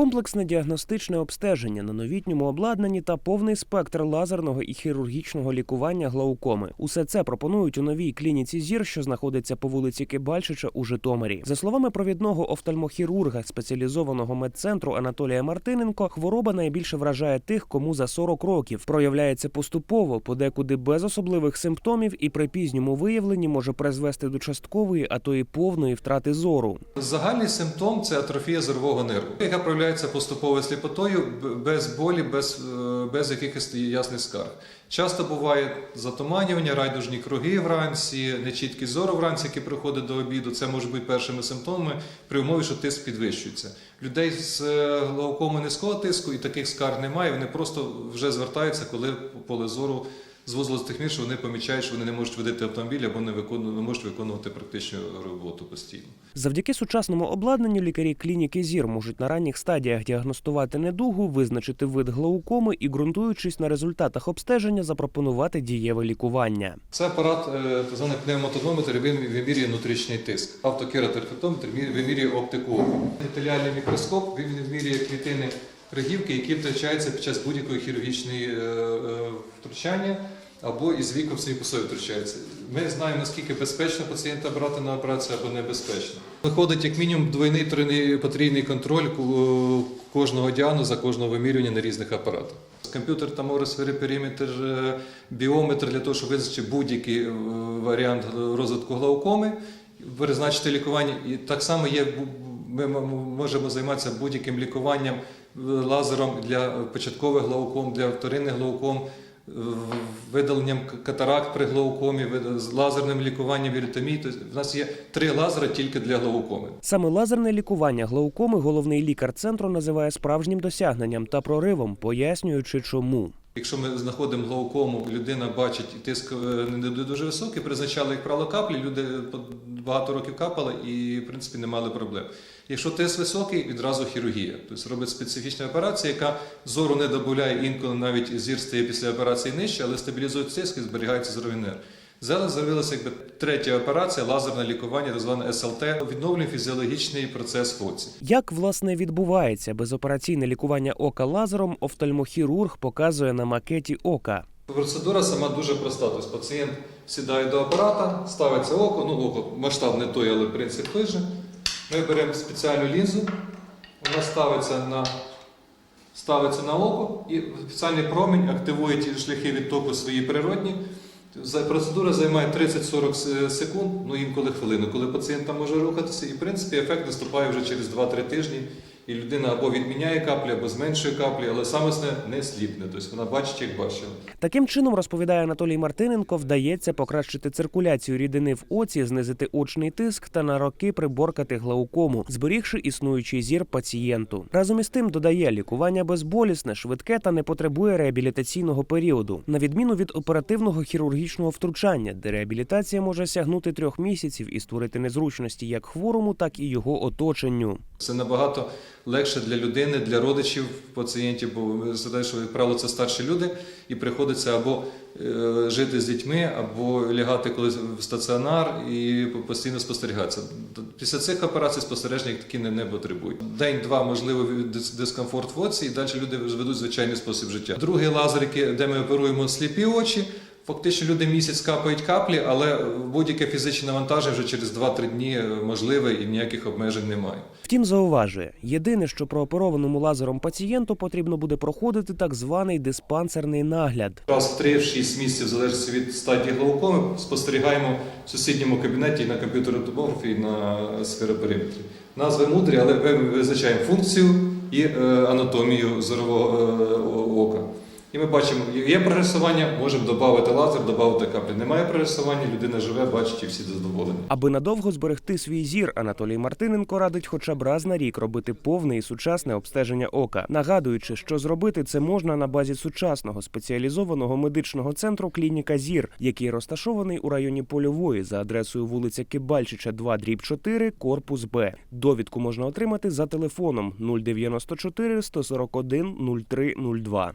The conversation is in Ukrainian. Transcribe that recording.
Комплексне діагностичне обстеження на новітньому обладнанні та повний спектр лазерного і хірургічного лікування глаукоми. Усе це пропонують у новій клініці зір, що знаходиться по вулиці Кибальчича у Житомирі. За словами провідного офтальмохірурга спеціалізованого медцентру Анатолія Мартиненко, хвороба найбільше вражає тих, кому за 40 років. Проявляється поступово, подекуди без особливих симптомів, і при пізньому виявленні може призвести до часткової, а то і повної втрати зору. Загальний симптом це атрофія зорового нерву, яка проявляється поступовою сліпотою без болі, без, е, без якихось ясних скарг. Часто буває затуманювання, райдужні круги вранці, нечіткість зору вранці, які приходять до обіду. Це може бути першими симптомами при умові, що тиск підвищується. Людей з е, глаукомою низького тиску і таких скарг немає. Вони просто вже звертаються, коли поле зору звузилось до тих мір, що вони помічають, що вони не можуть водити автомобіль або не виконують, не можуть виконувати практичну роботу постійно. Завдяки сучасному обладнанню лікарі клініки ЗІР можуть на ранніх стадіях діагностувати недугу, визначити вид глаукоми і, ґрунтуючись на результатах обстеження, запропонувати дієве лікування. Це апарат, е, так званий пневмотонометр, він вимірює внутрішній тиск. Автокератерфектометр вимірює оптику. Деталяльний мікроскоп він вимірює клітини рогівки, які втрачаються під час будь-якої хірургічної е, е, втручання або із віком по собі втручаються. Ми знаємо, наскільки безпечно пацієнта брати на операцію або небезпечно. Виходить як мінімум двойний потрійний контроль ку- кожного діагноза, кожного вимірювання на різних апаратах. Комп'ютер там розфери периметр, е, біометр для того, щоб визначити будь-який е, варіант розвитку глаукоми, призначити лікування. І так само є ми можемо займатися будь-яким лікуванням е, лазером для початкових глауком, для вторинних глауком, е, видаленням катаракт при глаукомі, з лазерним лікуванням віритомії. Тобто в нас є три лазери тільки для глаукоми. Саме лазерне лікування глаукоми головний лікар центру називає справжнім досягненням та проривом, пояснюючи, чому. Якщо ми знаходимо глаукому, людина бачить тиск е, не дуже високий, призначали, як правило, каплі, люди багато років капали і, в принципі, не мали проблем. Якщо тиск високий, відразу хірургія. Тобто робить специфічна операція, яка зору не добуляє, інколи навіть зір стає після операції нижче, але стабілізує тиск і зберігається зоровий нерв. Зараз з'явилася якби третя операція, лазерне лікування, так зване СЛТ, відновлює фізіологічний процес в оці. Як власне відбувається безопераційне лікування ока лазером, офтальмохірург показує на макеті ока. Процедура сама дуже проста. Тобто пацієнт сідає до апарата, ставиться око, ну око масштаб не той, але принцип той же. Ми беремо спеціальну лінзу, вона ставиться на, ставиться на око і спеціальний промінь активує ті шляхи відтоку свої природні. Процедура займає 30-40 секунд, ну інколи хвилину, коли пацієнт може рухатися, і в принципі ефект наступає вже через 2-3 тижні. І людина або відміняє каплі, або зменшує каплі, але саме основне не сліпне. Тобто вона бачить, як бачила. Таким чином, розповідає Анатолій Мартиненко, вдається покращити циркуляцію рідини в оці, знизити очний тиск та на роки приборкати глаукому, зберігши існуючий зір пацієнту. Разом із тим додає лікування безболісне, швидке та не потребує реабілітаційного періоду, на відміну від оперативного хірургічного втручання, де реабілітація може сягнути трьох місяців і створити незручності як хворому, так і його оточенню. Це набагато легше для людини, для родичів пацієнтів, бо знаєте, що, як правило, це старші люди, і приходиться або е, жити з дітьми, або лягати колись в стаціонар і постійно спостерігатися. Після цих операцій спостереження такі не, не потребують. День-два, можливо, дискомфорт в оці, і далі люди ведуть звичайний спосіб життя. Другий лазер, де ми оперуємо сліпі очі. Фактично люди місяць капають каплі, але будь-яке фізичне навантаження вже через 2-3 дні е, можливе і ніяких обмежень немає. Втім, зауважує, єдине, що прооперованому лазером пацієнту потрібно буде проходити так званий диспансерний нагляд. Раз в 3-6 місяців, в залежності від стадії глаукоми, спостерігаємо в сусідньому кабінеті на комп'ютеротомографі і на сферопериметрі. Назви мудрі, але ми визначаємо функцію і е, анатомію зорового е, ока. І ми бачимо, є прогресування, можемо додати лазер, додати каплі. Немає прогресування, людина живе, бачить і всі задоволені. Аби надовго зберегти свій зір, Анатолій Мартиненко радить хоча б раз на рік робити повне і сучасне обстеження ока, нагадуючи, що зробити це можна на базі сучасного спеціалізованого медичного центру клініка Зір, який розташований у районі Польової за адресою вулиця Кибальчича, 2 дріб 4, корпус Б. Довідку можна отримати за телефоном 094 141 0302.